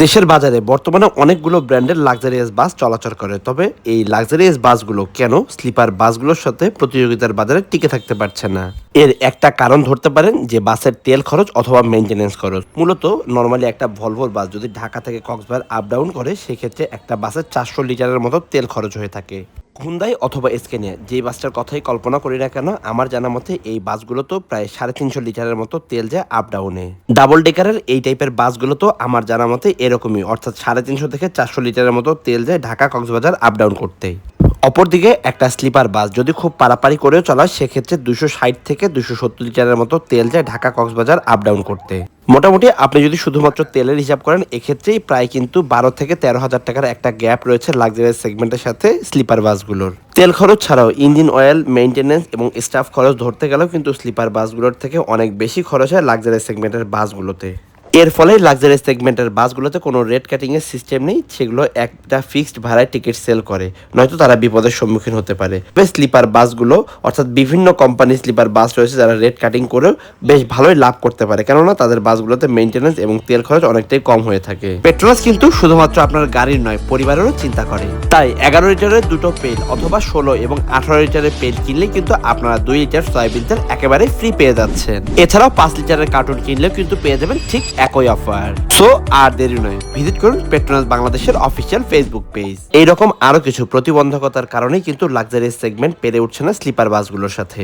দেশের বাজারে বর্তমানে অনেকগুলো ব্র্যান্ডের লাক্সারিয়াস বাস চলাচল করে, তবে এই লাক্সারিয়াস বাসগুলো কেন স্লিপার বাসগুলোর সাথে প্রতিযোগিতার বাজারে টিকে থাকতে পারছে না? এর একটা কারণ ধরতে পারেন যে বাসের তেল খরচ অথবা মেনটেনেন্স খরচ। মূলত নর্মালি একটা ভলভোর বাস যদি ঢাকা থেকে কক্সবাজার আপ ডাউন করে, সেক্ষেত্রে একটা বাসের চারশো লিটারের মতো তেল খরচ হয়ে থাকে। হুন্দাই অথবা স্কেনিয়া যে বাসটার কথাই কল্পনা করি না কেন, আমার জানা মতে এই বাসগুলো তো প্রায় সাড়ে তিনশো লিটারের মতো তেল যায় আপ ডাউনে ডাবল ডেকারের এই টাইপের বাসগুলো তো আমার জানা মতে এরকমই, অর্থাৎ সাড়ে তিনশো থেকে চারশো লিটারের মতো তেল যায় ঢাকা কক্সবাজার আপ ডাউন করতে। অপরদিকে একটা স্লিপার বাস যদি খুব পারাপারি করেও চলা সেক্ষেত্রে দুশো ষাট থেকে দুশো সত্তর লিটারের মতো তেল যায় ঢাকা কক্সবাজার আপ ডাউন করতে। মোটামুটি আপনি যদি শুধুমাত্র তেলের হিসাব করেন, এক্ষেত্রেই প্রায় কিন্তু বারো থেকে তেরো হাজার টাকার একটা গ্যাপ রয়েছে লাক্সারিয়াস সেগমেন্টের সাথে স্লিপার বাসগুলোর। তেল খরচ ছাড়াও ইঞ্জিন অয়েল মেইনটেনেন্স এবং স্টাফ খরচ ধরতে গেলেও কিন্তু স্লিপার বাসগুলোর থেকে অনেক বেশি খরচ হয় লাক্সারিয়াস সেগমেন্টের বাসগুলোতে। এর ফলে লাক্সারি সেগমেন্টের বাসগুলোতে কোনো রেট কাটিং এর সিস্টেম নেই, সেগুলো একটা ফিক্সড ভাড়ায় টিকিট সেল করে। নয়তো তারা বিপদের সম্মুখীন হতে পারে। বেশ স্লিপার বাসগুলো, অর্থাৎ বিভিন্ন কোম্পানি স্লিপার বাস রয়েছে যারা রেট কাটিং করেও বেশ ভালোই লাভ করতে পারে। কেননা তাদের বাসগুলোতে মেইনটেনেন্স এবং তেল খরচ অনেকটাই কম হয়ে থাকে। পেট্রোলাস কিন্তু শুধুমাত্র আপনার গাড়ির নয়, পরিবারেরও চিন্তা করে। তাই এগারো লিটারের দুটো পেল অথবা ষোলো এবং আঠারো লিটারের পেল কিনলে কিন্তু আপনারা দুই লিটার সয়াবিন তেল একেবারে ফ্রি পেয়ে যাচ্ছেন। এছাড়াও পাঁচ লিটারের কার্টুন কিনলেও কিন্তু পেয়ে যাবেন ঠিক একই অফার সো আর দেরি নয় ভিজিট করুন পেট্রোনাস বাংলাদেশের অফিসিয়াল ফেসবুক পেজ এইরকম আরও কিছু প্রতিবন্ধকতার কারণে কিন্তু লাক্সারি সেগমেন্ট পেরে উঠছে না স্লিপার বাসগুলোর সাথে।